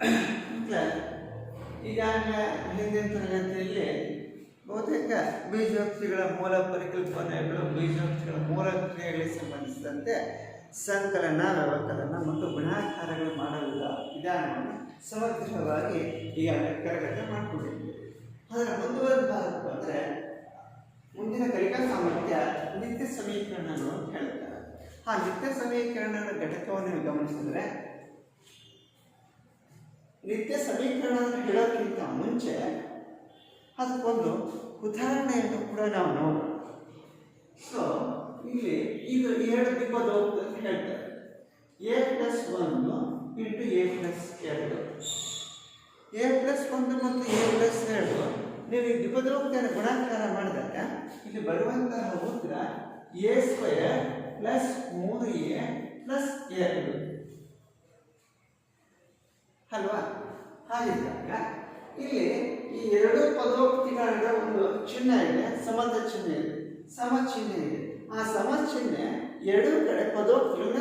ಮತ್ತೆ ಈಗಾಗಲೇ ಹಿಂದಿನ ತರಗತಿಯಲ್ಲಿ ಬಹುತೇಕ ಬೀಜೋಕ್ತಿಗಳ ಮೂಲ ಪರಿಕಲ್ಪನೆಗಳು ಬೀಜೋಕ್ತಿಗಳ ಮೂಲ ಕ್ರಿಯೆಗಳಿಗೆ ಸಂಬಂಧಿಸಿದಂತೆ ಸಂಕಲನ, ವ್ಯವಕಲನ ಮತ್ತು ಗುಣಾಕಾರಗಳು ಮಾಡುವುದ ವಿಧಾನವನ್ನು ಸಮಗ್ರವಾಗಿ ಈಗಾಗಲೇ ಕರಗತ ಮಾಡಿಕೊಂಡಿದ್ದೀವಿ. ಅದರ ಮುಂದುವರೆದ ಭಾಗಕ್ಕೆ ಬಂದರೆ ಮುಂದಿನ ಕಲಿಕಾ ಸಾಮರ್ಥ್ಯ ನಿತ್ಯ ಸಮೀಕರಣಗಳು ಅಂತ ಹೇಳ್ತಾರೆ. ಆ ನಿತ್ಯ ಸಮೀಕರಣಗಳ ಘಟಕವನ್ನು ಗಮನಿಸಿದ್ರೆ ನಿತ್ಯ ಸಮೀಕರಣ ಅಂತ ಹೇಳೋಕ್ಕಿಂತ ಮುಂಚೆ ಅದಕ್ಕೊಂದು ಉದಾಹರಣೆಯನ್ನು ಕೂಡ ನಾವು ನೋಡೋಣ. ಸೊ ಇಲ್ಲಿ ಇದು ಎರಡು ದಿಬ್ಬದ ಅಂತ ಹೇಳ್ತಾರೆ. ಎ ಪ್ಲಸ್ ಒಂದು ಇಂಟು ಎ ಪ್ಲಸ್ ಎರಡು. ಎ ಪ್ಲಸ್ ಒಂದು ಮತ್ತು ಎ ಪ್ಲಸ್ ಎರಡು. ನೀವು ಈ ದ್ವಿಪದೋಕ್ತಿಯನ್ನು ಗುಣಾಕಾರ ಮಾಡಿದಾಗ ಇಲ್ಲಿ ಬರುವಂತಹ ಉತ್ತರ ಎ ಸ್ಕ್ವೇರ್ ಪ್ಲಸ್ ಮೂರು ಎ ಪ್ಲಸ್ ಎರಡು. ಅಲ್ವಾ? ಹಾಗಿದ್ದಾಗ ಇಲ್ಲಿ ಈ ಎರಡು ಪದೋಕ್ತಿಗಳ ಒಂದು ಚಿಹ್ನೆ ಇದೆ ಸಂಬಂಧ ಚಿಹ್ನೆ ಇದೆ. ಸಮ ಚಿಹ್ನೆ ಇದೆ. ಆ ಸಮ ಚಿಹ್ನೆ ಎರಡೂ ಕಡೆ ಪದೋಕ್ತಿಗಳನ್ನ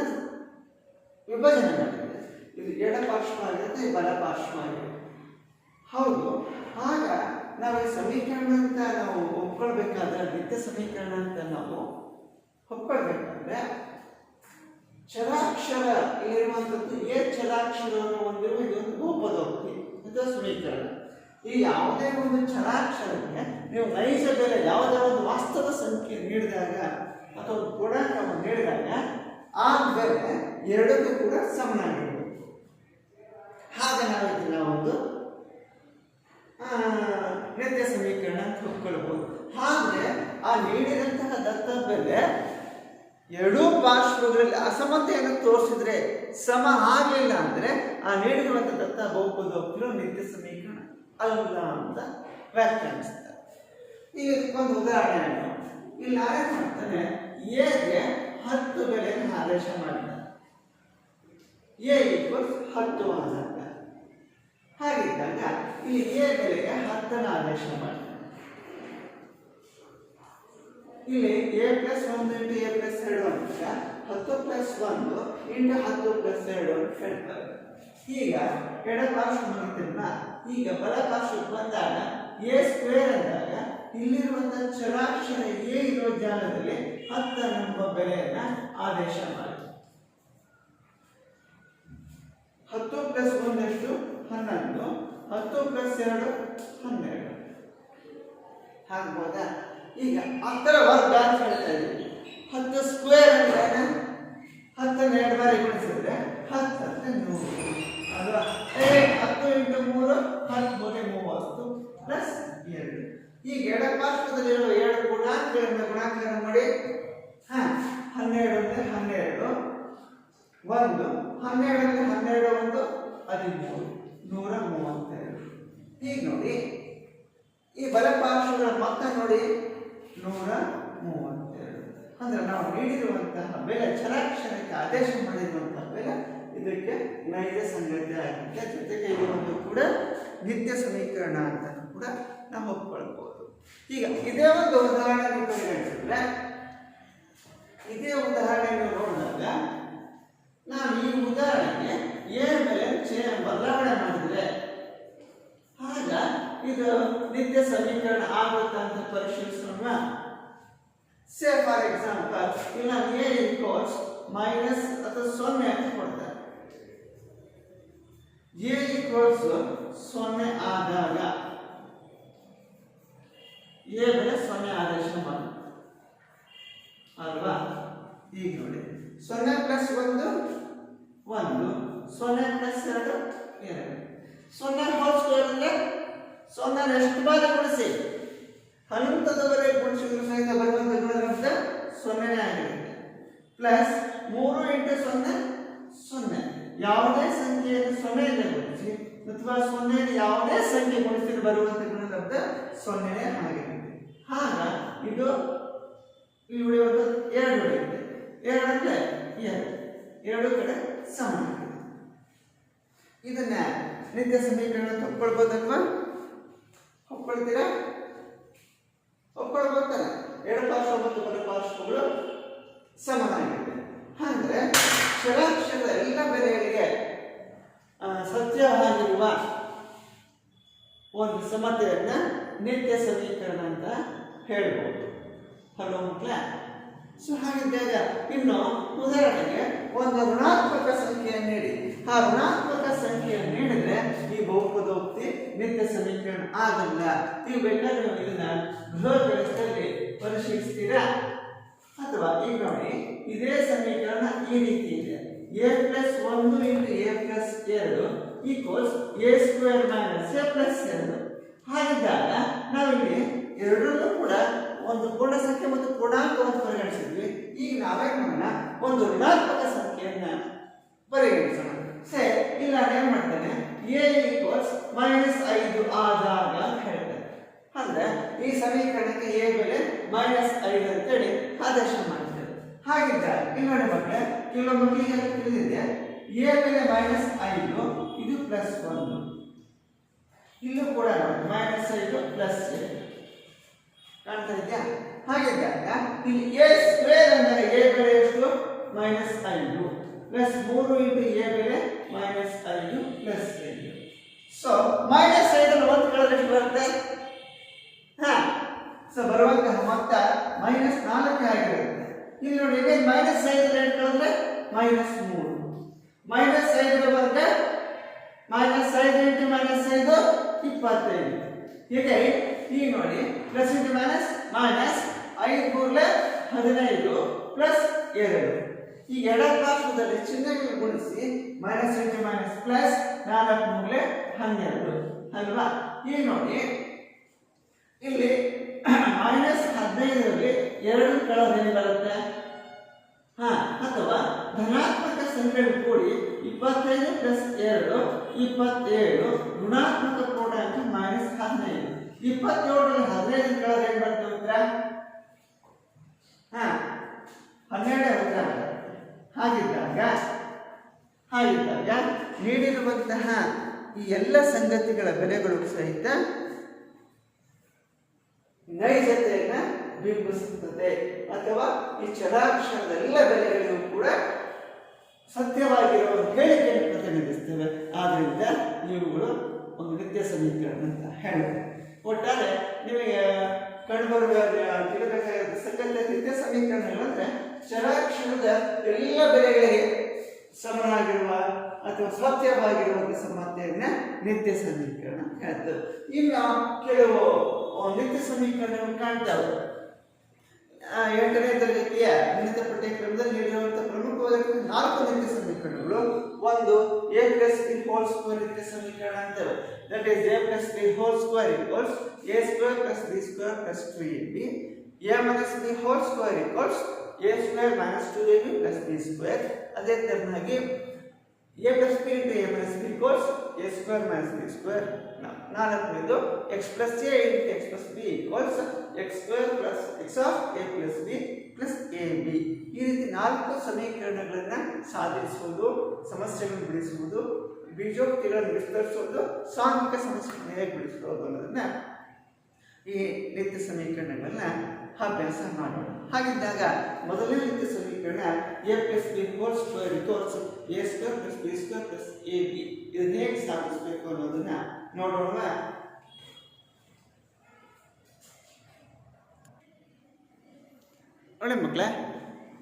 ವಿಭಜನೆ ಮಾಡಿದೆ ಇದು ಎಡ ಪಾರ್ಶ್ವ ಆಗಿರುತ್ತೆ ಬಲ ಪಾರ್ಶ್ವ ಆಗಿದೆ ಹೌದು. ಆಗ ನಾವು ಈ ಸಮೀಕರಣ ಅಂತ ನಾವು ಒಪ್ಕೊಳ್ಬೇಕಾದ್ರೆ ನಿತ್ಯ ಸಮೀಕರಣ ಅಂತ ನಾವು ಒಪ್ಕೊಳ್ಬೇಕಾದ್ರೆ ಚರಾಕ್ಷರ ಇಲ್ಲಿರುವಂಥದ್ದು ಏ ಚರಾಕ್ಷರವನ್ನು ಹೊಂದಿರುವ ಇದೊಂದು ಭೂಪದೋಕ್ತಿ ಅಂತ ಸಮೀಕರಣ? ಈ ಯಾವುದೇ ಒಂದು ಚರಾಕ್ಷರಕ್ಕೆ ನೀವು ನೈಜ ಬೆಲೆ ಯಾವುದೇ ಒಂದು ವಾಸ್ತವ ಸಂಖ್ಯೆ ನೀಡಿದಾಗ ಅಥವಾ ಗುಣಾಂಕವನ್ನು ನೀಡಿದಾಗ ಆ ಬೆಲೆ ಎರಡಕ್ಕೂ ಕೂಡ ಸಮನಾಗಿರಬೇಕು ಹಾಗೆ ನಾವು ಇದನ್ನ ಒಂದು ನಿತ್ಯ ಸಮೀಕರಣ ಅಂತ ಒಪ್ಕೊಳ್ಬೋದು. ಹಾಗೆ ಆ ನೀಡಿದಂತಹ ದತ್ತ ಬೆಲೆ ಎರಡೂ ಪಾರ್ಶ್ವಗಳಲ್ಲಿ ಅಸಮತೆಯನ್ನು ತೋರಿಸಿದ್ರೆ ಸಮ ಆಗಲಿಲ್ಲ ಅಂದರೆ ಆ ನೀಡಿರುವಂಥ ದತ್ತ ಬಹುಪದ ನಿತ್ಯ ಸಮೀಕರಣ ಅಲ್ಲ ಅಂತ ವ್ಯಾಖ್ಯಾನಿಸ್ತಾರೆ. ಈಗ ಒಂದು ಉದಾಹರಣೆ ಇಲ್ಲಿ ನಾವೇನು ಮಾಡ್ತಾನೆ ಎಗೆ ಹತ್ತು ಬೆಲೆಯನ್ನು ಆದೇಶ ಮಾಡಿದ್ದಾರೆ. ಎ ಈಕ್ವಲ್ಸ್ ಹತ್ತು ಅಂತ ಹಾಗಿದ್ದಾಗ ಇಲ್ಲಿ ಎ ಬೆಲೆಗೆ ಹತ್ತನ್ನು ಆದೇಶ ಮಾಡ್ತಾರೆ ಇಲ್ಲಿ ಎ ಪ್ಲಸ್ ಒಂದು ಇಂಟು ಎ ಪ್ಲಸ್ ಎರಡು ಅಂತ ಹತ್ತು ಪ್ಲಸ್ ಒಂದು ಇಂಟು ಹತ್ತು ಪ್ಲಸ್ ಎರಡು ಅಂತ ಹೇಳ್ತಾರೆ. ಈಗ ಎಡ ಪಾರ್ಶ್ವ ಮುಗಿತಿಲ್ಲ ಈಗ ಬಲ ಪಾರ್ಶ್ವಕ್ಕೆ ಬಂದಾಗ ಎ ಸ್ಕ್ವೇರ್ ಅಂದಾಗ ಇಲ್ಲಿರುವಂತಹ ಚರಾಕ್ಷರ ಎ ಇರೋ ಜಾಗದಲ್ಲಿ ಹತ್ತನೆಂಬ ಬೆಲೆಯನ್ನ ಆದೇಶ ಮಾಡಿ ಹತ್ತು ಪ್ಲಸ್ ಒಂದೆಷ್ಟು ಹನ್ನೊಂದು. ಹತ್ತು ಪ್ಲಸ್ ಎರಡು, ಹನ್ನೆರಡು. ಆಗ್ಬೋದಾ ಈಗ ಹತ್ತರ ವರ್ಗ ಅಂತ ಹೇಳ್ತಾ ಇದ್ದೀವಿ ಹತ್ತು ಸ್ಕ್ವೇರ್ ಅಂದ್ರೆ ಹತ್ತನ್ನು ಎರಡು ಬಾರಿ ಗುಣಿಸಿದ್ರೆ ಹತ್ತು ಹತ್ತು ನೂರು. ಅಲ್ವಾ? ಹತ್ತು ಇಂಟು ಮೂರು ಹತ್ತು ಮೂರೇ ಮೂವತ್ತು ಪ್ಲಸ್ ಎರಡು. ಈಗ ಎಡ ಪಾರ್ಶ್ವದಲ್ಲಿರುವ ಎರಡು ಗುಣಾಂಕಗಳಿಂದ ಗುಣಾಕಾರ ಮಾಡಿ. ಹಾಂ, ಹನ್ನೆರಡು ಅಂದ್ರೆ ಹನ್ನೆರಡು, ಒಂದು ಹನ್ನೆರಡು ಅಂದ್ರೆ ಹನ್ನೆರಡು, ಒಂದು ಹದಿಮೂರು, ನೂರ ಮೂವತ್ತೆರಡು. ಈಗ ನೋಡಿ, ಈ ಬಲ ಪಾರ್ಶ್ವಗಳ ಮೊತ್ತ ನೋಡಿ. ನೂರ ಮೂವತ್ತೆರಡು. ಅಂದ್ರೆ ನಾವು ನೀಡಿರುವಂತಹ ಬೆಲೆ, ಚರಾಕ್ಷರಕ್ಕೆ ಆದೇಶ ಮಾಡಿರುವಂತಹ ಬೆಲೆ ಇದಕ್ಕೆ ನೈಜ ಸಂಗತಿ ಆಗಿದೆ ಜೊತೆಗೆ ಇದು ಕೂಡ ನಿತ್ಯ ಸಮೀಕರಣ ಅಂತ ಕೂಡ ನಾವು ಒಪ್ಕೊಳ್ಬೋದು. ಈಗ ಇದೇ ಒಂದು ಉದಾಹರಣೆ ಪರಿಗಣಿಸಿದ್ರೆ, ಇದೇ ಉದಾಹರಣೆಯನ್ನು ನೋಡಿದಾಗ ನಾವು ಈ ಉದಾಹರಣೆಗೆ ಎ ಮೇಲೆ ಚೇ ಬದಲಾವಣೆ ಮಾಡಿದ್ರೆ, ಆಗ ಇದು ನಿತ್ಯ ಸಮೀಕರಣ ಆಗುತ್ತಂತ ಅಂತ ಪರಿಶೀಲಿಸೋಣ. ಸೇ ಫಾರ್ ಎಕ್ಸಾಂಪಲ್ ಇಲ್ಲ ಎ ಈಕ್ವಲ್ಸ್ ಮೈನಸ್ ಅಥವಾ ಸೊನ್ನೆ ಅಂತ ಕೊಡ್ತಾರೆ. ಎ ಈಕ್ವಲ್ಸ್ ಸೊನ್ನೆ ಆದಾಗ ಎ ಬೆಲೆ ಸೊನ್ನೆ ಆದೇಶ ಮಾಡಿ ಅಲ್ವಾ? ಈಗ ನೋಡಿ. ಸೊನ್ನೆ ಪ್ಲಸ್ ಒಂದು ಒಂದು. ಸೊನ್ನೆ ಪ್ಲಸ್ ಎರಡು ಎರಡು. ಸೊನ್ನೆ ಹೋಲ್ ಸ್ಕ್ವೇರ್ ಅಂದ್ರೆ ಸೊನ್ನೆ ಎಷ್ಟು ಬಾರಿ ಗುಣಿಸಿ ಹನ್ನೊಂದದವರೆಗೆ ಗುಣಿಸಿದ್ರು ಸಹಿತ ಬರುವಂತ ಗುಣಲಬ್ಧ ಸೊನ್ನೆನೇ ಆಗಿರುತ್ತೆ ಪ್ಲಸ್ ಮೂರು ಇಂಟು ಸೊನ್ನೆ ಸೊನ್ನೆ. ಯಾವುದೇ ಸಂಖ್ಯೆಯನ್ನು ಸೊನ್ನೆಯಿಂದ ಗುಣಿಸಿ ಅಥವಾ ಸೊನ್ನೆಯನ್ನು ಯಾವುದೇ ಸಂಖ್ಯೆ ಗುಣಿಸಿದ್ರು ಬರುವಂತ ಗುಣಲಬ್ಧ ಸೊನ್ನೆನೇ ಆಗಿರುತ್ತೆ ಆಗ ಇದು ಇಲ್ಲಿ ಉಳಿಯೋದು ಎರಡು ಉಳಿಯುತ್ತೆ. ಎರಡು ಅಂದ್ರೆ ಎರಡು. ಎರಡು ಕಡೆ ಸಮಾನ ಇದನ್ನ ನಿತ್ಯ ಸಮೀಕರಣ ತಗೊಳ್ಬೋದಲ್ವಾ ಒಪ್ಕೊಳ್ತೀರಾ? ಬರ್ತಾರೆ ಎರಡು ಪಾರ್ಶ್ವ ಮತ್ತು ಬರ ಪಾರ್ಶ್ವಗಳು ಸಮನಾಗಿದೆ ಅಂದ್ರೆ ಷಡಾಕ್ಷರದ ಎಲ್ಲ ಬೆಲೆಗಳಿಗೆ ಸತ್ಯವಾಗಿರುವ ಒಂದು ಸಮತೆಯನ್ನ ನಿತ್ಯ ಸಮೀಕರಣ ಅಂತ ಹೇಳ್ಬೋದು. ಹಲೋ ಮಕ್ಕಳ ಸೊ ಹಾಗಿದ್ದಾಗ ಇನ್ನು ಉದಾಹರಣೆಗೆ ಒಂದು ಋಣಾತ್ಮಕ ಸಂಖ್ಯೆಯನ್ನು ನೀಡಿ. ಆ ಋಣಾತ್ಮಕ ಸಂಖ್ಯೆಯನ್ನು ನೀಡಿದ್ರೆ ಈ ಬಹುಪದೋಕ್ತಿ ನಿತ್ಯ ಸಮೀಕರಣ ಆಗಲ್ಲ. ನೀವು ಬೇಕಾದ್ರೆ ಇದನ್ನ ಗೃಹ ಗಣಿತದಲ್ಲಿ ಪರಿಶೀಲಿಸ್ತೀರಾ? ಅಥವಾ ಈಗ ನೋಡಿ, ಇದೇ ಸಮೀಕರಣ ಈ ರೀತಿ ಇದೆ. ಎ ಪ್ಲಸ್ ಒಂದು ಇಂಟು ಎ ಪ್ಲಸ್ ಎರಡು equals A square minus A plus ಎರಡು. ಹಾಗಿದ್ದಾಗ ನಾವಿಲ್ಲಿ ಎರಡರಲ್ಲೂ ಕೂಡ ಒಂದು ಪೂರ್ಣ ಸಂಖ್ಯೆ ಮತ್ತು ಪೂರ್ಣಾಂಕವನ್ನು ಪರಿಗಣಿಸಿದ್ವಿ. ಈಗ ನಾವೇ ಮಾಡೋಣ ಒಂದು ಋಣಾತ್ಮಕ ಸಂಖ್ಯೆಯನ್ನು ಪರಿಗಣಿಸೋಣ. ಸೇ ಇಲ್ಲ ಏನು ಮಾಡ್ತೇನೆ? ಎ ಈಕ್ವಲ್ಸ್ ಮೈನಸ್ ಐದು ಆದಾಗ ಅಂತ ಹೇಳ್ತಾರೆ. ಅಂದ್ರೆ ಈ ಸಮೀಕರಣಕ್ಕೆ ಎ ಬೆಲೆ ಮೈನಸ್ ಐದು ಅಂತೇಳಿ ಆದೇಶ ಮಾಡ್ತೇವೆ ಹಾಗಿದ್ದಾಗ ನೋಡಿ ಮಕ್ಕಳೇ ಕೆಲವು ಮಕ್ಕಳಿಗೆ ತಿಳಿದಿದೆ ಎ ಬೆಲೆ ಮೈನಸ್ ಐದು, ಇದು ಪ್ಲಸ್ ಒಂದು. ಇಲ್ಲೂ ಕೂಡ ನೋಡಿ ಮೈನಸ್ ಐದು ಪ್ಲಸ್ ಕಾಣ್ತಾ ಇದೆಯಾ? ಹಾಗಿದ್ದಾಗ ಇಲ್ಲಿ ಎ ಸ್ಕ್ವೇರ್ ಅಂದರೆ ಎ ಬೆಲೆ ಎಷ್ಟು? ಮೈನಸ್ ಐದು. ಪ್ಲಸ್ ಮೂರು ಇಂಟು ಎ ಬೆಲೆ ಮೈನಸ್ ಐದು ಪ್ಲಸ್ ಐದು ಸೊ ಮೈನಸ್ ಐದನ್ನು ಒಂದು ಕಳೆದ್ರೆ ಎಷ್ಟು ಬರುತ್ತೆ. ಹಾ ಸೊ ಬರುವಂತಹ ಮೊತ್ತ ಮೈನಸ್ ನಾಲ್ಕು ಆಗಿರುತ್ತೆ. ಇಲ್ಲಿ ನೋಡಿ ಈಗ ಮೈನಸ್ ಐದು ಎರಡು ಕೇಳಿದ್ರೆ ಮೈನಸ್ ಮೂರು. ಮೈನಸ್ ಐದರ ವರ್ಗ ಮೈನಸ್ ಐದು ಇಂಟು ಮೈನಸ್ ಐದು, ಇಪ್ಪತ್ತೈದು. ಹೀಗೆ, ಈಗ ನೋಡಿ ಪ್ಲಸ್ ಇಂಟು ಮೈನಸ್ ಮೈನಸ್ ಐದು ಮೂರಲೆ ಹದಿನೈದು ಪ್ಲಸ್ ಎರಡು. ಈ ಎಡಪಾರ್ಶ್ವದಲ್ಲಿ ಚಿಹ್ನೆಗಳು ಗುಣಿಸಿ ಮೈನಸ್ ಇಂಟು ಮೈನಸ್ ಪ್ಲಸ್ ನಾಲ್ಕು ಮೂರಲೆ ಹನ್ನೆರಡು. ಅಲ್ವಾ? ಈಗ ನೋಡಿ, ಇಲ್ಲಿ ಮೈನಸ್ ಹದಿನೈದರಲ್ಲಿ ಎರಡು ಕಳೆದೇನು ಬರುತ್ತೆ? ಹಾ, ಅಥವಾ ಧನಾತ್ಮಕ ಸಂಖ್ಯೆಗಳು ಕೂಡಿ ಇಪ್ಪತ್ತೈದು ಪ್ಲಸ್ ಎರಡು, ಇಪ್ಪತ್ತೇಳು, ಋಣಾತ್ಮಕ ಪೂರ್ಣಾಂಕ ಮೈನಸ್ ಹದಿನೈದು. ಇಪ್ಪತ್ತೇಳರಲ್ಲಿ ಹದಿನೈದು ಕಳೆದ ಏನು ಬರ್ತದೆ ಉತ್ತರ? ಹಾ, ಹನ್ನೆರಡೇ ಹಾಗಿದ್ದಾಗ ಹಾಗಿದ್ದಾಗ ನೀಡಿರುವಂತಹ ಈ ಎಲ್ಲ ಸಂಗತಿಗಳ ಬೆಲೆಗಳು ಸಹಿತ ನೈಜತೆಯನ್ನು ಬಿಂಬಿಸುತ್ತದೆ. ಅಥವಾ ಈ ಚಲಾಕ್ಷರದ ಎಲ್ಲ ಬೆಲೆಗಳು ಕೂಡ ಸತ್ಯವಾಗಿರುವ ಹೇಳಿಕೆಯನ್ನು ಪ್ರತಿನಿಧಿಸ್ತವೆ ಆದ್ದರಿಂದ ಇವುಗಳು ಒಂದು ನಿತ್ಯ ಸಮೀಕರಣ ಅಂತ ಹೇಳಬೇಕು ಒಟ್ಟಾರೆ ನಿಮಗೆ ಕಂಡುಬರುವ ತಿಳಿಬೇಕಾದ ಸಂಗತಿ ನಿತ್ಯ ಸಮೀಕರಣಗಳು ಅಂದ್ರೆ ಚಲಾಕ್ಷರದ ಎಲ್ಲ ಬೆಲೆಗಳಿಗೆ ಸಮನಾಗಿರುವ ಅಥವಾ ಸತ್ಯವಾಗಿರುವ ಸಮತೆಯನ್ನ ನಿತ್ಯ ಸಮೀಕರಣ ಹೇಳ್ತದೆ. ಇನ್ನು ಕೆಲವು ನಿತ್ಯ ಸಮೀಕರಣವನ್ನು ಕಾಣ್ತಾವೆ. ಎಂಟನೇ ತರಗತಿಯ ಗಣಿತ ಪಠ್ಯಕ್ರಮದಲ್ಲಿ ನೀಡಿರುವಂತಹ ಪ್ರಮುಖವಾದ ನಾಲ್ಕು ನಿತ್ಯ ಸಮೀಕರಣಗಳು. ಒಂದು A plus B whole square ನಿತ್ಯ ಸಮೀಕರಣ ಅಂತೇವೆ. That is A plus B whole square equals A square plus B square plus two A B A minus B whole square equals A square minus two A B plus B square ಅದೇ ತರನಾಗಿ A plus B into A plus B course A square minus B square ನಾಲ್ಕನೇದು X plus A into X plus B equals X square plus X of A plus B plus A B ಈ ರೀತಿ ನಾಲ್ಕು ಸಮೀಕರಣಗಳನ್ನು ಸಾಧಿಸುವುದು, ಸಮಸ್ಯೆಗಳನ್ನು ಬಿಡಿಸುವುದು ಬೀಜೋಕ್ತಿಗಳನ್ನು ವಿಸ್ತರಿಸುವುದು ಸಾಂಘಿಕ ಸಮಸ್ಯೆಗಳನ್ನು ಹೇಗೆ ಬಿಡಿಸುವುದು ಅನ್ನೋದನ್ನು ಈ ನಿತ್ಯ ಸಮೀಕರಣಗಳನ್ನ ಅಭ್ಯಾಸ ಮಾಡೋಣ. ಹಾಗಿದ್ದಾಗ ಮೊದಲನೇ ರೀತಿಯ ಸಮೀಕರಣ A plus B whole square equals A square plus B square plus A B ಇದನ್ನ ಹೇಗೆ ಸಾಧಿಸಬೇಕು ಅನ್ನೋದನ್ನ ನೋಡೋಣ. ನೋಡಿ ಮಕ್ಕಳೇ,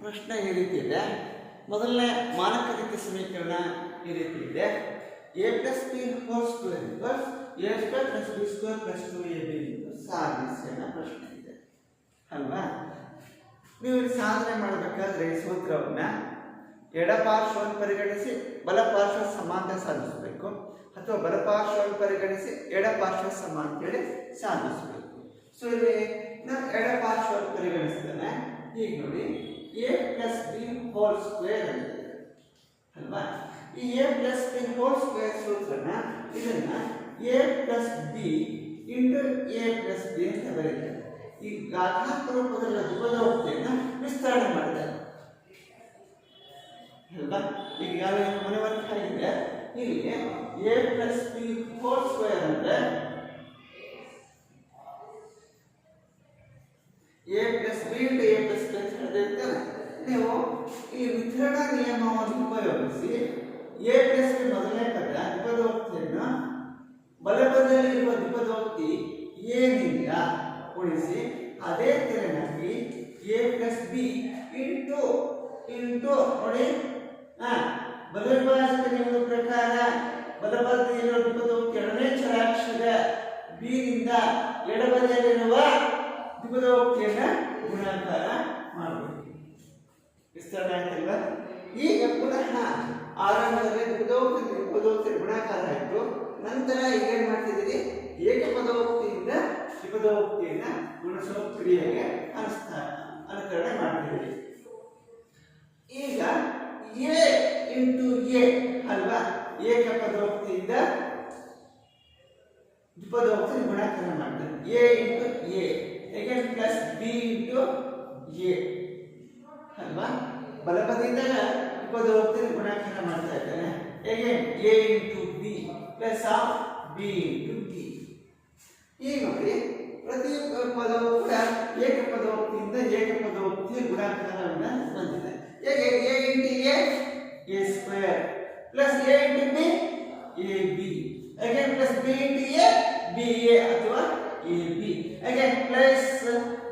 ಪ್ರಶ್ನೆ ಈ ರೀತಿ ಇದೆ. ಮೊದಲನೇ ಮಾನಕ ರೀತಿ ಸಮೀಕರಣ ಈ ರೀತಿ ಇದೆ. A plus B whole square equals A square plus B square plus two A B ಸಾಧಿಸಿ ಅನ್ನೋ ಪ್ರಶ್ನೆ ಇದೆ. ಅಲ್ವಾ? ನೀವು ಇಲ್ಲಿ ಸಾಧನೆ ಮಾಡಬೇಕಾದ್ರೆ ಈ ಸೂತ್ರವನ್ನ ಎಡಪಾರ್ಶ್ವವನ್ನು ಪರಿಗಣಿಸಿ ಬಲಪಾರ್ಶ್ವ ಸಮಾನತೆ ಸಾಧಿಸಬೇಕು ಅಥವಾ ಬಲಪಾರ್ಶ್ವವನ್ನು ಪರಿಗಣಿಸಿ ಎಡಪಾರ್ಶ್ವ ಸಮ ಅಂತೇಳಿ ಸಾಧಿಸಬೇಕು. ಸೊ ಇಲ್ಲಿ ನಾನು ಎಡಪಾರ್ಶ್ವವನ್ನು ಪರಿಗಣಿಸ್ತೇನೆ. ಈಗ ನೋಡಿ A plus B whole square ಅಲ್ವಾ? ಈ A plus B whole square ಸೂತ್ರನ ಇದನ್ನ A plus B into A plus B ಅಂತ ಬರೀತಾರೆ. ಈ ಘಾತಾಂಕ ರೂಪದಲ್ಲಿ ಉಪಯೋಗತೆಯನ್ನು ವಿಸ್ತರಣೆ ಮಾಡಿದ್ದಾರೆ. ಅಲ್ವಾ? ಈಗ ಯಾವ ಮನವರಿಕೆ ಆಗಿದೆ ಇಲ್ಲಿ A plus B four square ಅಂದ್ರೆ A plus B into A plus B ಅಂತ ನೀವು ಈ ವಿತರಣಾ ನಿಯಮವನ್ನು ಉಪಯೋಗಿಸಿ ಎ ಪ್ಲಸ್ ಬಿ ಮೊದಲನೇ ಪದ ದ್ವಿಪದೋಕ್ತಿಯನ್ನು ಬಲಬದಿಯಲ್ಲಿರುವ ದ್ವಿಪದೋಕ್ತಿ ಏನಿಲ್ಲ ಉಳಿಸಿ ಅದೇ ತೆರನಾಗಿ A plus B into into, ನೋಡಿ. ಹಾ ನಿಯಮದ ಪ್ರಕಾರ ಬಲಬದಿಯಲ್ಲಿರುವ ದ್ವಿಪದೋಕ್ತಿ ಎರಡನೇ ಚರಾಕ್ಷರ ಬಿ ನಿಂದ ಎಡಬದಿಯಲ್ಲಿರುವ ದ್ವಿಪದೋಕ್ತಿಯನ್ನು ಗುಣಾಕಾರ ಮಾಡಬೇಕು. ವಿಸ್ತರಣೆ ಆಯ್ತಲ್ವ? ಈಗ ಪುನಃ ಆರಂಭದಲ್ಲಿ ದ್ವಿಪದೋಕ್ತಿ ದ್ವಿಪದೋಕ್ತಿ ಗುಣಾಕಾರ ಆಯಿತು. ನಂತರ ಈಗ ಏನ್ ಮಾಡ್ತಿದ್ದೀರಿ? ಏಕಪದೋಕ್ತಿಯಿಂದ ದ್ವಿಪದೋಕ್ತಿಯನ್ನ ಗುಣಿಸುವ ಕ್ರಿಯೆಗೆ ಅನುಷ್ಠಾನ ಅನುಕರಣೆ ಮಾಡ್ತೀವಿ. ಈಗ ಎ ಇಂಟು ಎ ಅಲ್ವಾ? ಏಕಪದೋಕ್ತಿಯಿಂದ ದ್ವಿಪದೋಕ್ತಿ ಗುಣಾಕಾರ ಮಾಡ್ತಾರೆ A into A. Again plus B into A. ಅಲ್ವಾ? ಬಲಪದಿಂದ ದ್ವಿಪದೋಕ್ತಿ ಗುಣಾಕಾರ ಮಾಡ್ತಾ ಇದ್ದಾನೆ. Again A into B plus of B into B ಈಗ ನೋಡಿ. ಪ್ರತಿ ಪದವು ಕೂಡ ಏಕಪದೋಕ್ತಿಯಿಂದ ಏಕಪದೋಕ್ತಿಯ ಗುಣಾಕಾರವನ್ನು ಹೊಂದಿದೆ ಹೇಗೆ A into A A square plus A into B A B again plus B into A B A ಅಥವಾ A B again plus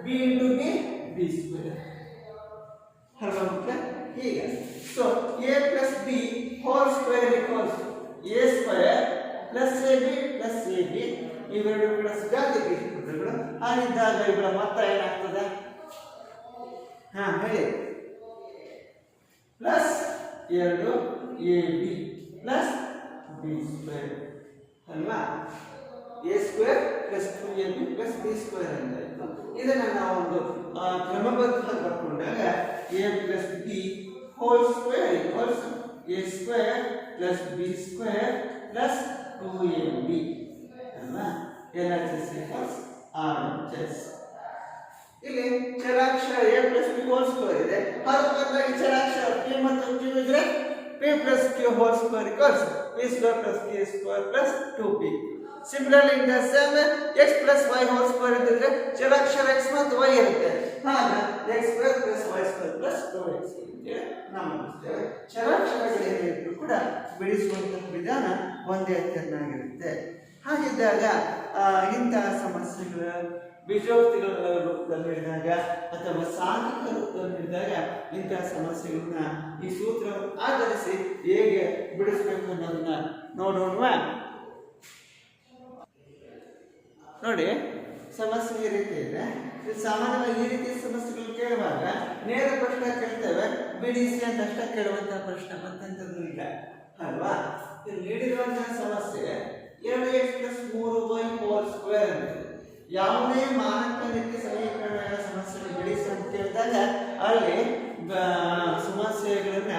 B into B B square ಅಲ್ವಾ ಮಕ್ಕಳೇ ಹೀಗೆ so A plus B whole square equals A square plus A B plus A B ಇವೆರಡು ಕೂಡ ಸುಜಾತಿ ಪದಗಳು ಹಾಗಿದ್ದಾಗ ಇವುಗಳ ಮೊತ್ತ ಏನಾಗ್ತದೆ? ಹಾ, ಹೇಳಿ. ಪ್ಲಸ್ ಎರಡು A B plus B square ಅಲ್ವಾ? A square plus two A B plus B square ಅಂತ ಇತ್ತು ಇದನ್ನು ನಾವೊಂದು ಕ್ರಮಬದ್ಧವಾಗಿ ಬರ್ಕೊಂಡಾಗ A plus B whole square holds A square plus B square plus two A B ಅಲ್ವಾ? ಎಲ್ಲ ಈಕ್ವಲ್ಸ್ ಆರ್ ಎಚ್ ಇಲ್ಲಿ ಚರಾಕ್ಷರ A plus B whole square ಇದೆ. ಬದಲಾಗಿ ಚರಾಕ್ಷರ ಪಿ ಮತ್ತು ಕ್ಯೂ ಇದ್ರೆ P plus Q whole square equals P square plus K square plus two P similarly in the same X plus Y whole square ಇದ್ದರೆ ಚರಾಕ್ಷರ X ಮತ್ತು Y ಇರುತ್ತೆ. ಹಾಗ X square plus Y square plus two X ನಾವು ನೋಡ್ತೇವೆ. ಚರಾಕ್ಷರಗಳೇನಿದ್ರು ಕೂಡ ಬಿಡಿಸುವಂತಹ ವಿಧಾನ ಒಂದೇ ಚೆನ್ನಾಗಿರುತ್ತೆ ಹಾಗಿದ್ದಾಗ ಇಂತಹ ಸಮಸ್ಯೆಗಳ ಬೀಜೋಕ್ತಿಗಳ ರೂಪದಲ್ಲಿ ಅಥವಾ ಸಾಂಘಿಕ ರೂಪದಲ್ಲಿ ಹಿಡಿದಾಗ ಇಂತಹ ಸಮಸ್ಯೆಗಳನ್ನ ಈ ಸೂತ್ರವನ್ನು ಆಧರಿಸಿ ಹೇಗೆ ಬಿಡಿಸ್ಬೇಕು ಅನ್ನೋದನ್ನ ನೋಡೋಣ ನೋಡಿ, ಸಮಸ್ಯೆ ಈ ರೀತಿ ಇದೆ. ಸಾಮಾನ್ಯವಾಗಿ ಈ ರೀತಿ ಸಮಸ್ಯೆಗಳು ಕೇಳುವಾಗ ನೇರ ಪ್ರಶ್ನೆ ಕೇಳ್ತೇವೆ, ಬಿಡಿಸಿ ಅಂತ ಅಷ್ಟೇ ಕೇಳುವಂತಹ ಪ್ರಶ್ನೆ ಮತ್ತೆಂಥದ್ದು ಇಲ್ಲ. ಅಲ್ವಾ? ನೀಡಿರುವಂತಹ ಸಮಸ್ಯೆ ಎರಡು ಎಕ್ಸ್ ಪ್ಲಸ್ ಮೂರು ವೈ ಹೋಲ್ ಸ್ಕ್ವೇರ್ ಅಂತ ಯಾವುದೇ ಮಾನಕ ರೀತಿ ಸಮೀಕರಣಗಳ ಸಮಸ್ಯೆಗಳು ಬಿಡಿಸಿ ಅಂತ ಕೇಳಿದಾಗ ಅಲ್ಲಿ, ಬ- ಸಮಸ್ಯೆಗಳನ್ನ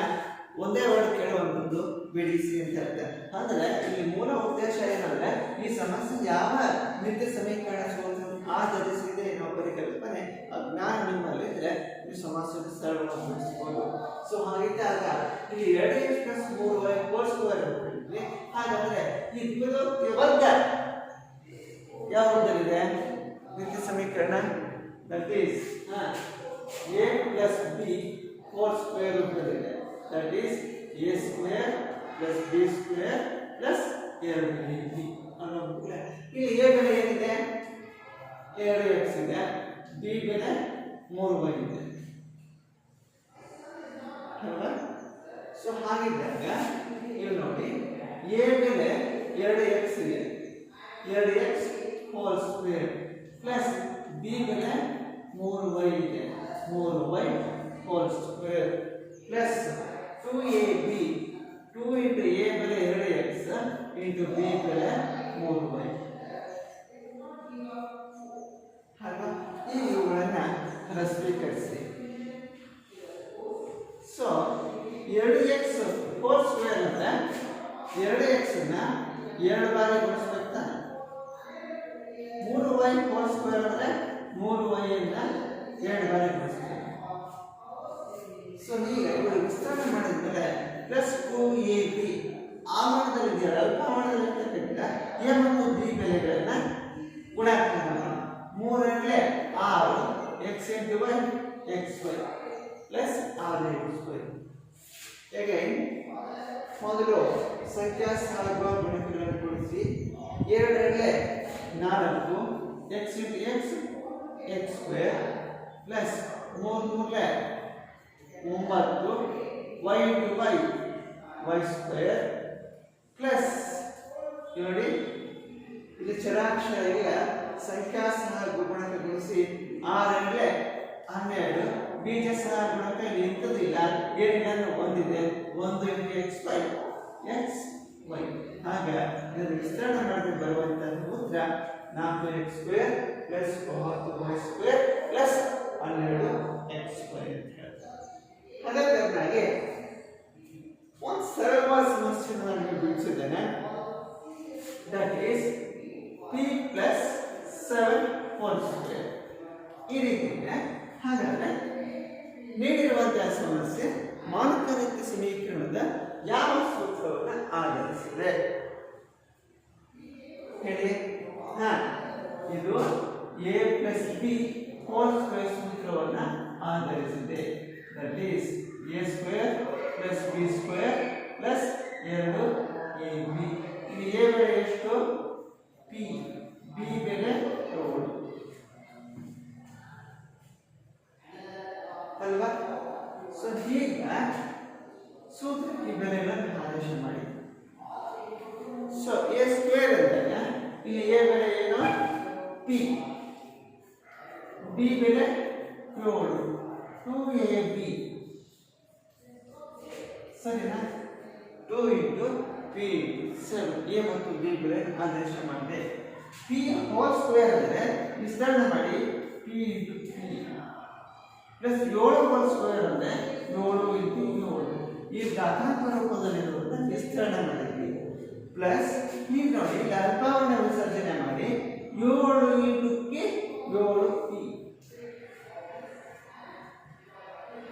ಒಂದೇ ವರ್ಡ್ ಕೇಳುವಂಥದ್ದು ಬಿಡಿಸಿ ಅಂತ ಹೇಳ್ತಾರೆ. ಅಂದ್ರೆ ಇಲ್ಲಿ ಮೂಲ ಉದ್ದೇಶ ಏನಂದ್ರೆ ಈ ಸಮಸ್ಯೆ ಯಾವ ನಿತ್ಯ ಸಮೀಕರಣ ಆಧರಿಸಿದೆ ಎನ್ನುವ ಪರಿಕಲ್ಪನೆ ಜ್ಞಾನ ನಿಮ್ಮಲ್ಲಿದ್ರೆ ಈ ಸಮಸ್ಯೆ ಸ್ಥಳಗಳನ್ನು ಬಿಡಿಸ್ಬೋದು ಸೊ ಹಾಗಿದ್ದಾಗ ಇಲ್ಲಿ ಎರಡು ಎಕ್ಸ್ ಪ್ಲಸ್ ಮೂರು ವೈ ಹೋಲ್ ಸ್ಕ್ವೇರ್ ಅಂತ ಹಾಗಾದರೆ ದ್ವಿಪದೋಕ್ತಿಯ ವರ್ಗ ಯಾವ ರೂಪದಲ್ಲಿದೆ ನಿತ್ಯ ಸಮೀಕರಣ that is A plus B four square ರೂಪದಲ್ಲಿದೆ. That is A square plus B square plus ಎರಡು ಬಿ ಅನ್ನೋ. ಇಲ್ಲಿ ಎ ಬೆಲೆ ಏನಿದೆ? ಎರಡು ಎಕ್ಸ್ ಇದೆ. ಬಿ ಬೆಲೆ ಮೂರು ವೈ ಇದೆ. ಅಲ್ವಾ? ಸೊ ಹಾಗಿದ್ದಾಗ ಇಲ್ಲಿ ನೋಡಿ. ಎ ಮೇಲೆ ಎರಡು ಎಕ್ಸ್ ಇದೆ. ಎರಡು X whole square plus B ಬೆಲೆ ಮೂರು ವೈ ಇದೆ. ಮೂರು Y whole square plus two A B two into A ಬೆಲೆ ಎರಡು ಎಕ್ಸ್ ಇಂಟು ಬಿ ಬೆಲೆ ಮೂರು ವೈ ಅಲ್ವಾ? ಈ ಇವುಗಳನ್ನು ರಸ್ವೀಕರಿಸಿ ಸೊ ಎರಡು ಎಕ್ಸ್ ಹೋಲ್ ಸ್ಕ್ವೇರ್ ಅಂದ್ರೆ ಎರಡು ಎಕ್ಸ್ನ ಎರಡು ಬಾರಿ ಗುಣಿಸ್ಬೇಕು ಮೂರು ವೈ ಫೋರ್ ಸ್ಕ್ವೇರ್ ಅಂದ್ರೆ ಮೂರು ವೈ ಅನ್ನ ಎರಡು ಬಾರಿ ಗುಣಿಸ್ಬೇಕು. ಸೊ ಈಗ ಇವರು ವಿಸ್ತರಣೆ ಮಾಡಿದ್ಮೇಲೆ ಪ್ಲಸ್ ಟು ಎ ಬಿ ಆವರಣದಲ್ಲಿ ಅಲ್ಪಮಾನದಲ್ಲಿರ್ತಕ್ಕಂಥ ಎ ಮತ್ತು ಬಿ ಬೆಲೆಗಳನ್ನು ಗುಣಾಕಾರ ಮಾಡಿ ಮೂರರಲ್ಲೇ ಆರು X into Y X Y plus R X Y ಹೇಗೆ? ಮೊದಲು ಸಂಖ್ಯಾ ಸಾಗುವ ಗುಣಿತಗಳನ್ನು ಕೊಡಿಸಿ ಎರಡರಲ್ಲೇ ನಾಲ್ಕು. X into X X square plus ಮೂರು ಮೂರಲೆ ಒಂಬತ್ತು. Y into Y Y square plus ನೋಡಿ, ಇಲ್ಲಿ ಚರಾಕ್ಷರ ಸಂಖ್ಯಾ ಸಹ ಗುಣಕಗೊಳಿಸಿ ಆರರಲ್ಲೇ ಹನ್ನೆರಡು. ಬೀಜ ಸಹ ಗುಣಕ ಇಂಥದ್ದಿಲ್ಲ ಏನೇನನ್ನು ಹೊಂದಿದೆ. ಒಂದು into X Y X Y ಆಗ ಇದರ ವಿಸ್ತರಣೆ ಮಾಡಿ ಬರುವಂತಹ ಉತ್ತರ ನಾಲ್ಕು ಎಕ್ಸ್ ಸ್ಕ್ವೇರ್ ಪ್ಲಸ್ ಒಂಬತ್ತು ವೈ ಸ್ಕ್ವೇರ್ ಪ್ಲಸ್ ಹನ್ನೆರಡು ಎಕ್ಸ್ ಸ್ಕ್ವೇರ್ ಅಂತ ಹೇಳ್ತಾರೆ. ಅದೇ ಹಾಗಾಗಿ ಒಂದು ಸರಳವಾದ ಸಮಸ್ಯೆಯನ್ನು ನಾನು ಬಿಡಿಸಿದ್ದೇನೆ. That is P plus seven whole square ಈ ರೀತಿ ಹಾಗಾದರೆ ಹಾಗಾದ್ರೆ ನೀಡಿರುವಂತಹ ಸಮಸ್ಯೆ ಮಾನಕನಿತ್ಯ ಸಮೀಕರಣದ ಯಾವ ಸೂತ್ರವನ್ನು ಆಧರಿಸಿದೆ? ಹೇಳಿ. ಇದು A plus B whole square ಸೂತ್ರವನ್ನು ಆಧರಿಸಿದೆ. ಪ್ಲಸ್ ನೀವು ನೋಡಿ ಗರ್ಭವನ್ನು ವಿಸರ್ಜನೆ ಮಾಡಿ ಏಳು ಇಂಟು ಕೆ ಏಳು ಪಿ.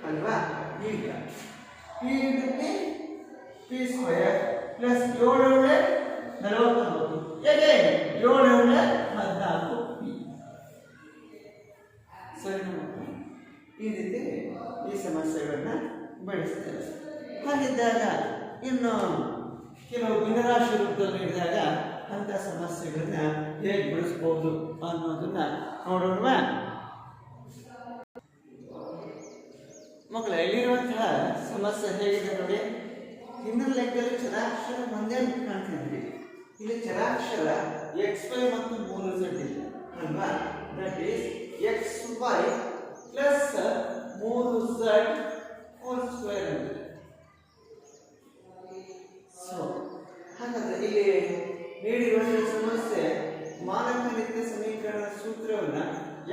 ಅಲ್ವಾ? ಈಗ P into P square plus ಏಳು ಏಳೆ ನಲವತ್ತೊಂಬತ್ತು. ಹೇಗೆ ಏಳು ಏಳೆ ಹದಿನಾಲ್ಕು ಪಿ. ಸರಿ? ಈ ರೀತಿ ಈ ಸಮಸ್ಯೆಗಳನ್ನ ಬೆಳೆಸ್ತೇವೆ. ಹಾಗಿದ್ದಾಗ ಇನ್ನು ಕೆಲವು ಭಿನ್ನರಾಶಿ ರೂಪದಲ್ಲಿ ಇದ್ದಾಗ ಅಂಥ ಸಮಸ್ಯೆಗಳನ್ನ ಹೇಗೆ ಬಿಡಿಸ್ಬೋದು ಅನ್ನೋದನ್ನ ನೋಡೋಣ ಮಕ್ಕಳ, ಇಲ್ಲಿರುವಂತಹ ಸಮಸ್ಯೆ ಹೇಗಿದೆ ನೋಡಿ. ಹಿಂದಿನ ಲೆಕ್ಕದಲ್ಲಿ ಚರಾಕ್ಷರ ಒಂದೇ ಕಾಣ್ತಿದ್ವಿ. ಇಲ್ಲಿ ಚರಾಕ್ಷರ ಎಕ್ಸ್ ವೈ ಮತ್ತು ಮೂರು ಝಡ್ ಇದೆ, ಅಲ್ವಾ? That is X Y plus ಮೂರು ಝಡ್ ಹೋಲ್ ಸ್ಕ್ವೇರ್ ಅಂತಿದೆ ಸೊ ಹಾಗಾದ್ರೆ ಇಲ್ಲಿ ನೀಡಿರುವಂತಹ ಸಮಸ್ಯೆ. ಮಾನಕ ರೀತಿಯ ಸಮೀಕರಣದ ಸೂತ್ರವನ್ನ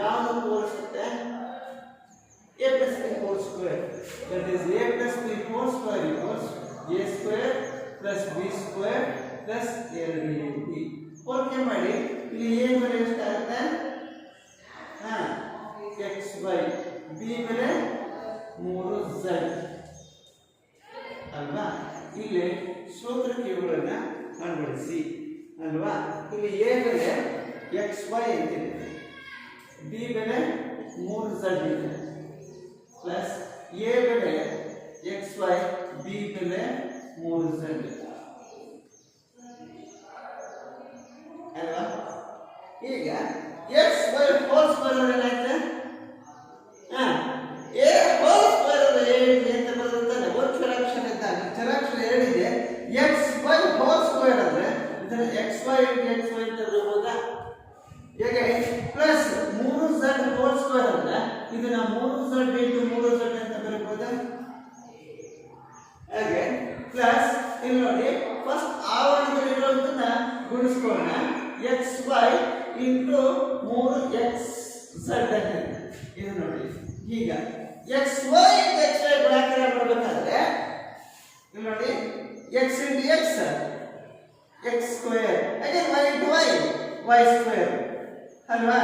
ಯಾವುದು ತೋರಿಸುತ್ತೆ a plus b whole square that is A plus B whole square equals A square plus B square plus ಎರಡು b. ಹೋಲಿಕೆ ಮಾಡಿ. ಇಲ್ಲಿ ಎ ಮೇಲೆ ಎಷ್ಟಾಗುತ್ತೆ? ಹಾಂ ಎಕ್ಸ್ ವೈ ಬಿ ಮೇಲೆ ಮೂರು ಝಡ್ ಅಲ್ವಾ? ಇಲ್ಲಿ ಸೂತ್ರಕ್ಕೆ ಇವುಗಳನ್ನ ಅಳವಡಿಸಿ ಅಲ್ವಾ ಇಲ್ಲಿ ಎ ಬೆಲೆ ಎಕ್ಸ್ ವೈ ಅಂತಿದೆ ಬಿ ಬೆಲೆ ಮೂರು ಝಡ್ ಇದೆ ಪ್ಲಸ್ ಎ ಬೆಲೆ ಎಕ್ಸ್ ವೈ ಬಿ ಬೆಲೆ ಮೂರು ಝಡ್ ಅಲ್ವಾ ಈಗ ಎಕ್ಸ್ ವೈ ಹೋಲ್ ಸ್ಕ್ವೇರ್ ಏನಾಯ್ತು ಹಾ ಎ ಹೋಲ್ ಸ್ಕ್ವೇರ್ ಏನಿದೆ ಅಂತ ಬರುತ್ತಾನೆ ಒಂದು ಚರಾಕ್ಷರ ಇದ್ದಾಗ ಚರಾಕ್ಷರ ಎರಡಿದೆ ಎಕ್ಸ್ ವೈ ಹೋಲ್ ಸ್ಕ್ವೇರ್ ಅಂದ್ರೆ ಇದನ್ನ ಎಕ್ಸ್ ವೈ ಎಕ್ಸ್ ವೈ ಅಂತ ಬರಬಹುದಾ ಹೇಗೆ ಪ್ಲಸ್ ಮೂರು ಝಡ್ ಹೋಲ್ ಸ್ಕ್ವೇರ್ ಅಂದ್ರೆ ಇದನ್ನ ಮೂರು ಝಡ್ ಇಂಟು ಮೂರು ಝಡ್ ಅಂತ ಬರಬಹುದಾ ಹಾಗೆ ಪ್ಲಸ್ ಇಲ್ಲಿ ನೋಡಿ ಫಸ್ಟ್ ಆವರಣದಲ್ಲಿರುವಂತನ್ನ ಗುಣಿಸ್ಕೊಳ್ಳೋಣ ಎಕ್ಸ್ ವೈ ಇಂಟು ಮೂರು ಎಕ್ಸ್ ಝಡ್ ಅಂತ ಇದು ನೋಡಿ ಈಗ ಎಕ್ಸ್ ವೈ ಎಕ್ಸ್ ವೈ ಗುಣಾಕಾರ ಮಾಡಬೇಕಾದ್ರೆ ಇಲ್ಲಿ ನೋಡಿ X into X X square ಹಾಗೆ Y into Y Y square ಅಲ್ವಾ?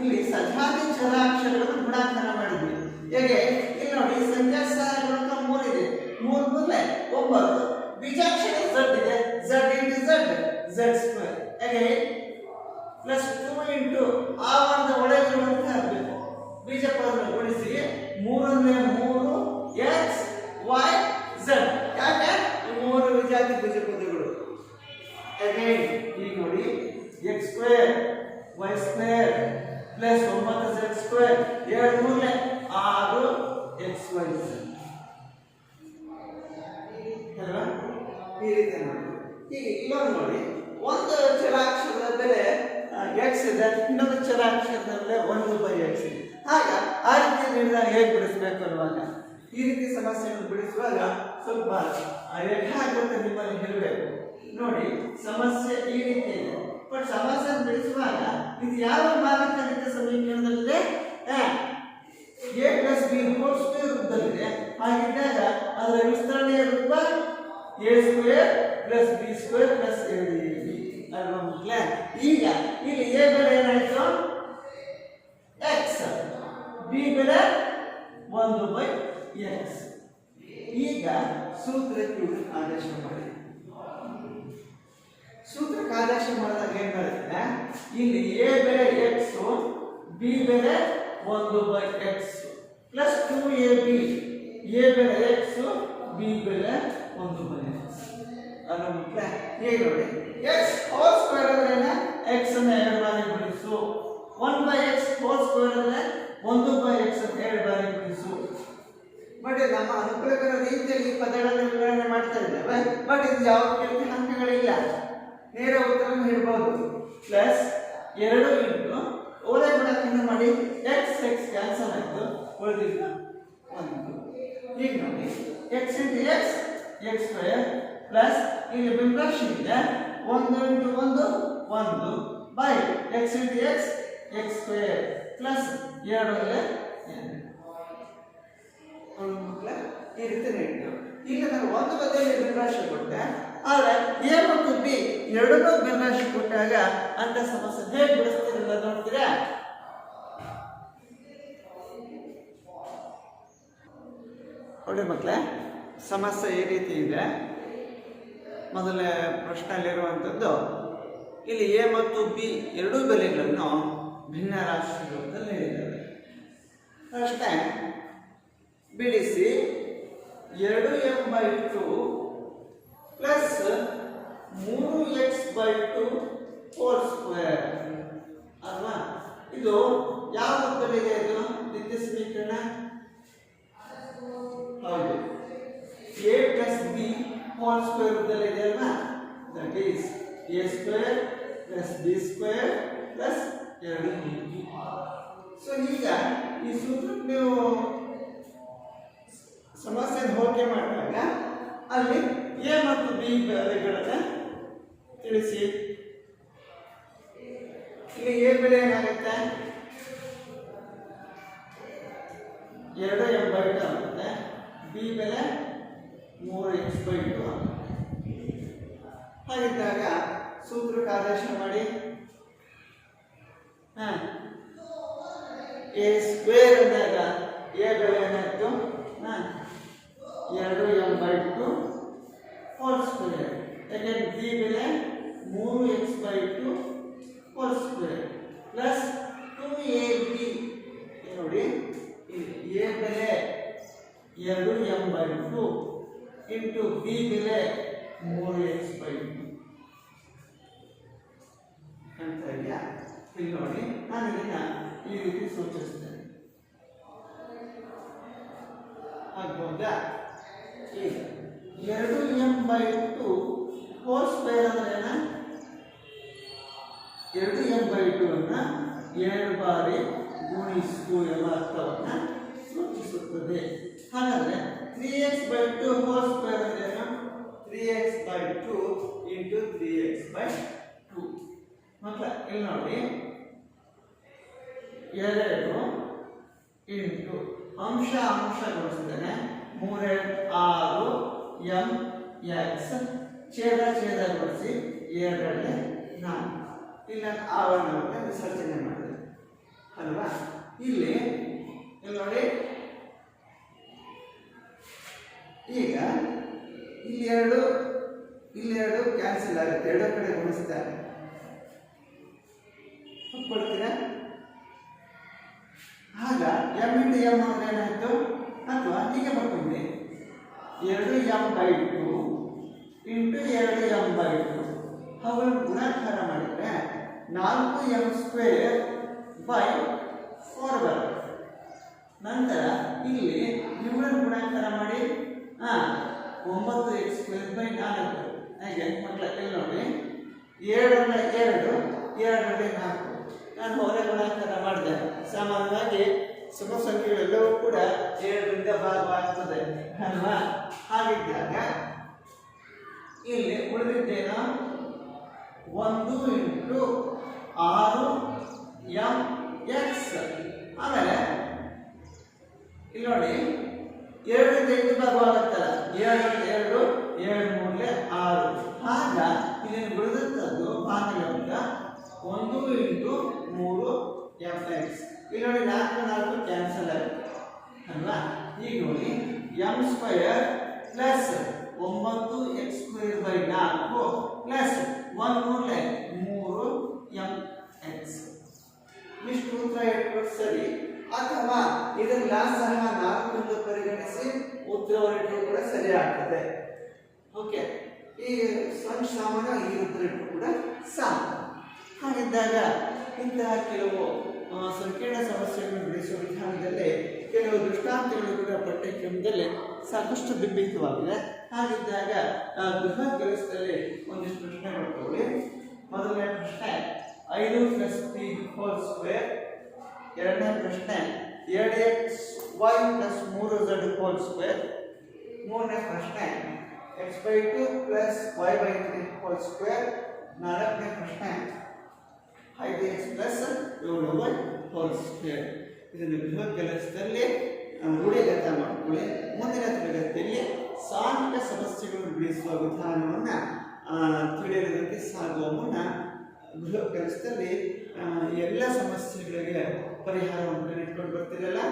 ಇಲ್ಲಿ ಸಜಾತಿ ಚರಾಕ್ಷರಗಳನ್ನು ಗುಣಾಕಾರ ಮಾಡಿದ್ವಿ. ಹೇಗೆ? ಇಲ್ಲಿ ನೋಡಿ ಸಂಖ್ಯಾ ಸಹಗುಣಕ ಮೂರಿದೆ ಮೂರು ಮೂರಲೆ ಒಂಬತ್ತು. ಬೀಜಾಕ್ಷರ ಝಡ್ ಇದೆ. Z into Z Z square ಹೇಗೆ? ಪ್ಲಸ್ ಟೂ ಇಂಟು ಆ ಒಂದು ಒಳಗಿರುವಂತೆ ಆಗಬೇಕು. ಬೀಜ ಪದವನ್ನು ಗುಣಿಸಿ. ಮೂರನ್ನೇ ಮೂರು ಎಕ್ಸ್ ವೈ ಝಡ್ ಯಾಕೆ? ಮೂರು ವಿಜಾತಿ ಬೀಜ ಪದಗಳು ಅಗೈನ್ ಈಗ ನೋಡಿ. ವೈ ಸ್ಕ್ವೇರ್ ಪ್ಲಸ್ ಒಂಬತ್ತು ಝೆಡ್ ಸ್ಕ್ವೇರ್ ಎರಡು ಮೂರಲೆ ಆರು ಎಕ್ಸ್ ವೈ ಝೆಡ್ ಅಲ್ವಾ? ಈ ರೀತಿ ನೋಡಿ ಈಗ ಇಲ್ಲೊಂದು ನೋಡಿ ಒಂದು ಚಲಾಕ್ಷರದ ಬೆಲೆ ಎಕ್ಸ್ ಇದೆ ಇನ್ನೊಂದು ಚಲಾಕ್ಷರದ ಬೆಲೆ ಒಂದು ಬೈ ಎಕ್ಸ್ ಇದೆ. ಆಗ ಆ ರೀತಿ ನಿರ್ಧಾರ ಹೇಗೆ ಬಿಡಿಸ್ಬೇಕು ಅಲ್ವಾಗ ಈ ರೀತಿ ಸಮಸ್ಯೆಯನ್ನು ಬಿಡಿಸುವಾಗ ಸ್ವಲ್ಪ ಆ, ಹೇಗೆ ಆಗುತ್ತೆ ನಿಮ್ಮಲ್ಲಿ ಹೇಳಬೇಕು. ನೋಡಿ ಸಮಸ್ಯೆ ಈ ರೀತಿ ಇದೆ. ಬಟ್ ಸಮಸ್ಯೆ ಬಿಡಿಸುವಾಗ ಇದು ಯಾವ ಮಾನಕನಿಕ ಸಮೀಕರಣದಲ್ಲೇ A plus B whole square ರೂಪದಲ್ಲಿದೆ ಹಾಗಿದ್ದಾಗ ಅದರ ವಿಸ್ತರಣೆಯ ರೂಪ A square plus B square plus A B ಅಲ್ವಾ ಮಕ್ಕಳೇ? ಈಗ ಇಲ್ಲಿ ಎ ಬೆಲೆ ಏನಾಯಿತು? ಎಕ್ಸ್ ಬಿ ಬೆಲೆ ಒಂದು ಬೈ ಎಕ್ಸ್ ಈಗ ಸೂತ್ರಕ್ಕೆ ಆದೇಶ ಮಾಡಿ. ಸೂತ್ರಕ್ಕೆ ಆದೇಶ ಮಾಡಿದಾಗ ಏನ್ ಬರುತ್ತೆ ಇಲ್ಲಿ ಎ ಬೆಲೆ ಎಕ್ಸ್ ಬಿ ಬೆಲೆ ಒಂದು by X plus two A B A ಬೆಲೆ ಎಕ್ಸ್ ಬಿ ಬೆಲೆ ಒಂದು ಬೈ ಎಕ್ಸ್ ಅದು ಹೇಗೆ ನೋಡಿ. ಎಕ್ಸ್ ಹೋಲ್ ಸ್ಕ್ವೇರ್ ಅಂದ್ರೆ ಎಕ್ಸ್ ಅನ್ನ ಎರಡು ಬಾರಿ ಗುಣಿಸು. One by X whole square ಅಂದ್ರೆ ಒಂದು ಬೈ ಎಕ್ಸ್ ಅನ್ನು ಎರಡು ಬಾರಿ ಗುಣಿಸು. ಬಟ್ ನಮ್ಮ ಅನುಕೂಲಕರ ರೀತಿಯಲ್ಲಿ ಪದಗಳನ್ನು ವಿವರಣೆ ಮಾಡ್ತಾ ಇದ್ದೇವೆ. ಬಟ್ ಇದು ಯಾವ ಕೆಲವು ಅಂಕಗಳಿಲ್ಲ ನೇರ ಉತ್ತರ ಹೇಳ್ಬೋದು. ಪ್ಲಸ್ ಎರಡು ಇಂಟು ಓರೆ ಗುಣಕಿಂತ ಮಾಡಿ ಎಕ್ಸ್ ಎಕ್ಸ್ ಕ್ಯಾನ್ಸಲ್ ಆಯಿತು. ಉಳಿದಿಲ್ಲ ಒಂದು. ಈಗ ನೋಡಿ X into X X square plus ಇಲ್ಲಿ ಬಿಂಬರಾಶಿ ಇದೆ. ಒಂದು ಇಂಟು ಒಂದು ಒಂದು by X into X X square plus ಎರಡರಲ್ಲೇ ಎರಡು ಮಕ್ಕಳ, ಈ ರೀತಿ ನೀಡಿದ್ದು. ಈಗ ನಾನು ಒಂದು ಬದಿಯಲ್ಲಿ ಭಿನ್ನರಾಶಿ ಕೊಟ್ಟೆ. ಆದರೆ ಎ ಮತ್ತು ಬಿ ಎರಡನ್ನೂ ಭಿನ್ನರಾಶಿ ಕೊಟ್ಟಾಗ ಅಂತ ಸಮಸ್ಯೆ ಹೇಗೆ ಬಿಡಿಸ್ತೀರಲ್ಲ ನೋಡ್ತೀರಾ ನೋಡಿ ಮಕ್ಕಳೇ, ಸಮಸ್ಯೆ ಈ ರೀತಿ ಇದೆ. ಮೊದಲೇ ಪ್ರಶ್ನೆಯಲ್ಲಿರುವಂಥದ್ದು, ಇಲ್ಲಿ ಎ ಮತ್ತು ಬಿ ಎರಡೂ ಬೆಲೆಗಳನ್ನು ಭಿನ್ನ ರಾಶಿ ರೂಪದಲ್ಲಿ ಪ್ರಶ್ನೆ, ಬಿಡಿಸಿ ಎರಡು ಎಂ ಬೈ ಟು ಪ್ಲಸ್ ಮೂರು x by two four square ಅಲ್ವಾ? ಇದು ಯಾವ ರೂಪದಲ್ಲಿದೆ ಇದು ನಿತ್ಯ ಸಮೀಕರಣ? ಹೌದು. A plus b whole square ರೂಪದಲ್ಲಿದೆ ಅಲ್ವಾ? That is a square plus b square plus ಎರಡು ಬಿ ಸೊ ಈಗ ಈ ಸೂತ್ರಕ್ಕೆ ನೀವು ಸಮಸ್ಯೆ ಹೋಲಿಕೆ ಮಾಡಿದಾಗ ಅಲ್ಲಿ ಎ ಮತ್ತು ಬಿ ಬೆಲೆಗಳನ್ನು ತಿಳಿಸಿ. ಇಲ್ಲಿ ಎ ಬೆಲೆ ಏನಾಗುತ್ತೆ? ಎರಡು ಎಂ ಬೈ ಟು ಆಗುತ್ತೆ. ಬಿ ಬೆಲೆ ಮೂರು ಎಕ್ಸ್ ಬೈ ಟು ಆಗುತ್ತೆ. ಹಾಗಿದ್ದಾಗ ಸೂತ್ರಕ್ಕೆ ಆದೇಶ ಮಾಡಿ. ಹಾಂ. ಎ ಸ್ಕ್ವೇರ್ ಅಂದಾಗ ಎ ಬೆಲೆ ಏನಾಯಿತು ಹಾಂ. ಎರಡು m by two whole square ಯಾಕೆಂದ್ರೆ ಬಿ ಬೆಲೆ ಮೂರು x by two whole square plus two a b ನೋಡಿ ಇಲ್ಲಿ ಎ ಬೆಲೆ ಎರಡು m by two into b ಬೆಲೆ ಮೂರು ಎಕ್ಸ್ ಬೈ ಟು ಅಂತ ಇದೆಯಾ ಇಲ್ಲಿ ನೋಡಿ ನಾನು ಇದನ್ನ ಈ ರೀತಿ ಸೂಚಿಸ್ತೇನೆ ಆಗ್ಬೋದಾ ಈಗ ಎರಡು m by two four square ಅಂದ್ರೆ ಏನ? ಎರಡು ಎನ್ ಬೈ ಟು ಅನ್ನ ಎರಡು ಬಾರಿ ಗುಣಿಸು ಎಂಬ ಅರ್ಥವನ್ನು ಸೂಚಿಸುತ್ತದೆ. ಹಾಗಾದ್ರೆ three x by two whole square ಅಂದ್ರೆ ಏನು? Three x by two into three x by two ಮತ್ತೆ ಇಲ್ಲಿ ನೋಡಿ. ಎರಡು ಇಂಟು ಅಂಶ ಅಂಶ ಗೊಳಿಸ್ತೇನೆ ಮೂರೆರಡು ಆರು ಎಂ ಎಕ್ಸ್ ಛೇದ ಛೇದಗೊಳಿಸಿ ಎರಡರಲ್ಲಿ ನಾಲ್ಕು. ಇಲ್ಲ ನಾನು ಆವರಣವನ್ನು ವಿಸರ್ಜನೆ ಮಾಡಿದೆ. ಅಲ್ವಾ? ಇಲ್ಲಿ ನೋಡಿ. ಈಗ ಇಲ್ಲಿ ಎರಡು ಇಲ್ಲಿ ಎರಡು ಕ್ಯಾನ್ಸಲ್ ಆಗುತ್ತೆ. ಎರಡೂ ಕಡೆ ಗುಣಿಸ್ತಾರೆ. ಒಪ್ಕೊಳ್ತೀರಾ? ಆಗ ಎಂ ಇಂಟು ಎಂ ಅಂದ್ರೆ ಏನಾಯಿತು? ಅಥವಾ ಹೀಗೆ ಬರ್ಕೊಂಡ್ರಿ ಎರಡು ಎಂ ಬೈ ಇಂಟು ಎರಡು ಎಂ ಬೈ ಟು ಅವುಗಳನ್ನು ಗುಣಾಕಾರ ಮಾಡಿದರೆ ನಾಲ್ಕು ಎಂ ಸ್ಕ್ವೇರ್ ಬೈ ಫೋರ್ ಬರುತ್ತೆ ನಂತರ ಇಲ್ಲಿ ಇವುಗಳನ್ನು ಗುಣಾಕಾರ ಮಾಡಿ ಹಾಂ ಒಂಬತ್ತು ಎಕ್ಸ್ ಸ್ಕ್ವೇರ್ ಬೈ ನಾಲ್ಕು. ಹಾಗೆ ಮಕ್ಕಳ, ಇಲ್ಲಿ ನೋಡಿ. ಏಳರಿಂದ ಎರಡು, ಎರಡರಲ್ಲಿ ನಾಲ್ಕು. ನಾನು ಹೊರ ಗುಣಾಕಾರ ಮಾಡಿದೆ. ಸಾಮಾನ್ಯವಾಗಿ ಶುಭ ಸಂಖ್ಯೆಗಳೆಲ್ಲವೂ ಕೂಡ ಎರಡರಿಂದ ಭಾಗವಾಗ್ತದೆ. ಅಲ್ವಾ? ಹಾಗಿದ್ದಾಗ ಇಲ್ಲಿ ಉಳಿದಿದ್ದೇನ? ಒಂದು ಇಂಟು ಆರು ಎಂ ಎಕ್ಸ್. ಆಮೇಲೆ, ಇಲ್ಲಿ ನೋಡಿ ಎರಡರಿಂದ ಎಂಟು ಭಾಗವಾಗುತ್ತಲ್ಲ ಏಳು, ಎರಡು, ಏಳು ಮೂರಲೆ ಆರು. ಆಗ ಇಲ್ಲಿ ಉಳಿದಂಥದ್ದು ಭಾಗಲಬ್ಧ ಒಂದು ಇಂಟು ಮೂರು ಎಂ ಎಕ್ಸ್. ಇಲ್ಲಿ ನೋಡಿ ನಾಲ್ಕು ನಾಲ್ಕು ಕ್ಯಾನ್ಸಲ್ ಆಗುತ್ತೆ. ಅಲ್ವಾ? ಈಗ ನೋಡಿ, ಎಂ ಸ್ಕ್ವಯರ್ ಪ್ಲಸ್ ಒಂಬತ್ತು ಎಕ್ಸ್ ಸ್ಕ್ವೇರ್ ಬೈ ನಾಲ್ಕು ಪ್ಲಸ್ ಒಂದು ಮೂರಲೆ ಮೂರು ಎಂ ಎಕ್ಸ್ ಇಷ್ಟು ಉತ್ತರ ಇಟ್ಕೊಂಡು ಸರಿ. ಅಥವಾ ಇದನ್ನ ಸಹ ನಾಲ್ಕು ಪರಿಗಣಿಸಿ ಉತ್ತರವನ್ನು ಕೂಡ ಸರಿ ಆಗ್ತದೆ. ಓಕೆ ಈ ಸಂಖ್ಯೆ ಈ ಉತ್ತರ ಕೂಡ ಸಾಕು. ಹಾಗಿದ್ದಾಗ ಇಂತಹ ಕೆಲವು ಸಂಕೀರ್ಣ ಸಮಸ್ಯೆಗಳನ್ನು ಬಿಡಿಸುವ ವಿಧಾನದಲ್ಲಿ ಕೆಲವು ದೃಷ್ಟಾಂತಗಳು ಕೂಡ ಪಠ್ಯಕ್ರಮದಲ್ಲಿ ಸಾಕಷ್ಟು ಬಿಂಬಿತವಾಗಿದೆ ಹಾಗಿದ್ದಾಗ ಆ, ಬೃಹತ್ ಕೆಲಸದಲ್ಲಿ ಒಂದಿಷ್ಟು ಪ್ರಶ್ನೆ ಮಾಡ್ಕೊಳ್ಳಿ ಮೊದಲನೇ ಪ್ರಶ್ನೆ ಐದು ಪ್ಲಸ್ ಪಿ ಹೋಲ್ ಸ್ಕ್ವೇರ್ ಎರಡನೇ ಪ್ರಶ್ನೆ ಎರಡು ಎಕ್ಸ್ ವೈ ಪ್ಲಸ್ ಮೂರು ಝಡ್ ಹೋಲ್ ಸ್ಕ್ವೇರ್ ಮೂರನೇ ಪ್ರಶ್ನೆ x by two plus y by three whole square ನಾಲ್ಕನೇ ಪ್ರಶ್ನೆ ಐದು ಎಕ್ಸ್ ಪ್ಲಸ್ ಏಳು ವೈ ಹೋಲ್ ಸ್ಕ್ವೇರ್ ಇದನ್ನು ಬೃಹತ್ ಕೆಲಸದಲ್ಲಿ ಆ, ರೂಢಿಗತ ಮಾಡಿಕೊಳ್ಳಿ. ಮುಂದಿನ ತರಗತಿಯಲ್ಲಿ ಸಾಂಖ್ಯಿಕ ಸಮಸ್ಯೆಗಳನ್ನು ಬಿಡಿಸುವ ವಿಧಾನವನ್ನು ತಿಳಿಯೋದಕ್ಕೆ ಸಾಗುವ ಮುನ್ನ ಗೃಹ ಕೆಲಸದಲ್ಲಿ ಎಲ್ಲ ಸಮಸ್ಯೆಗಳಿಗೆ ಪರಿಹಾರವನ್ನು ಇಟ್ಕೊಂಡು ಬರ್ತೀರಲ್ಲ?